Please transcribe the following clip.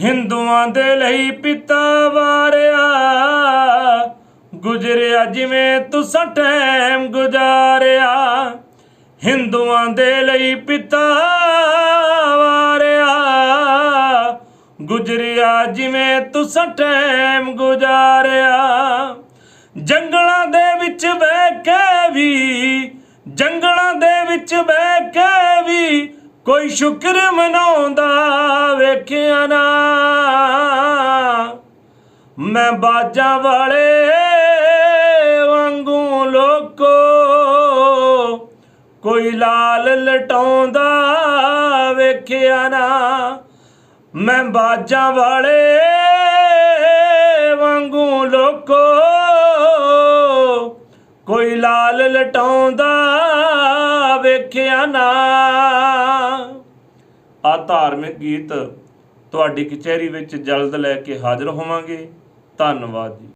ਹਿੰਦੂਆਂ ਦੇ ਲਈ ਪਿਤਾ ਵਾਰਿਆ। ਗੁਜਰਿਆ ਜਿਵੇਂ ਤੁਸਾਂ ਟਾਈਮ ਗੁਜ਼ਾਰਿਆ। ਹਿੰਦੂਆਂ ਦੇ ਲਈ ਪਿਤਾ ਵਾਰਿਆ। ਗੁਜਰਿਆ ਜਿਵੇਂ ਤੁਸਾਂ ਟਾਈਮ ਗੁਜ਼ਾਰਿਆ। ਜੰਗਲਾਂ ਦੇ ਵਿੱਚ ਬਹਿ ਕੇ ਵੀ, ਜੰਗਲਾਂ ਦੇ ਵਿੱਚ ਬਹਿ ਕੇ ਵੀ ਕੋਈ ਸ਼ੁਕਰ ਮਨਾਉਂਦਾ ਵੇਖਿਆ ਨਾ। ਮੈਂ ਬਾਜਾਂ ਵਾਲੇ ਵਾਂਗੂ ਲੋਕੋ, ਕੋਈ ਲਾਲ ਲਟਾਉਂਦਾ ਵੇਖਿਆ ਨਾ। ਮੈਂ ਬਾਜਾਂ ਵਾਲੇ ਵਾਂਗੂ ਲੋਕੋ, ਕੋਈ ਲਾਲ ਲਟਾਉਂਦਾ ਵੇਖਿਆ ਨਾ। ਆ ਧਾਰਮਿਕ ਗੀਤ ਤੁਹਾਡੀ ਕਚਹਿਰੀ ਵਿੱਚ ਜਲਦ ਲੈ ਕੇ ਹਾਜ਼ਰ ਹੋਵਾਂਗੇ। ਧੰਨਵਾਦ ਜੀ।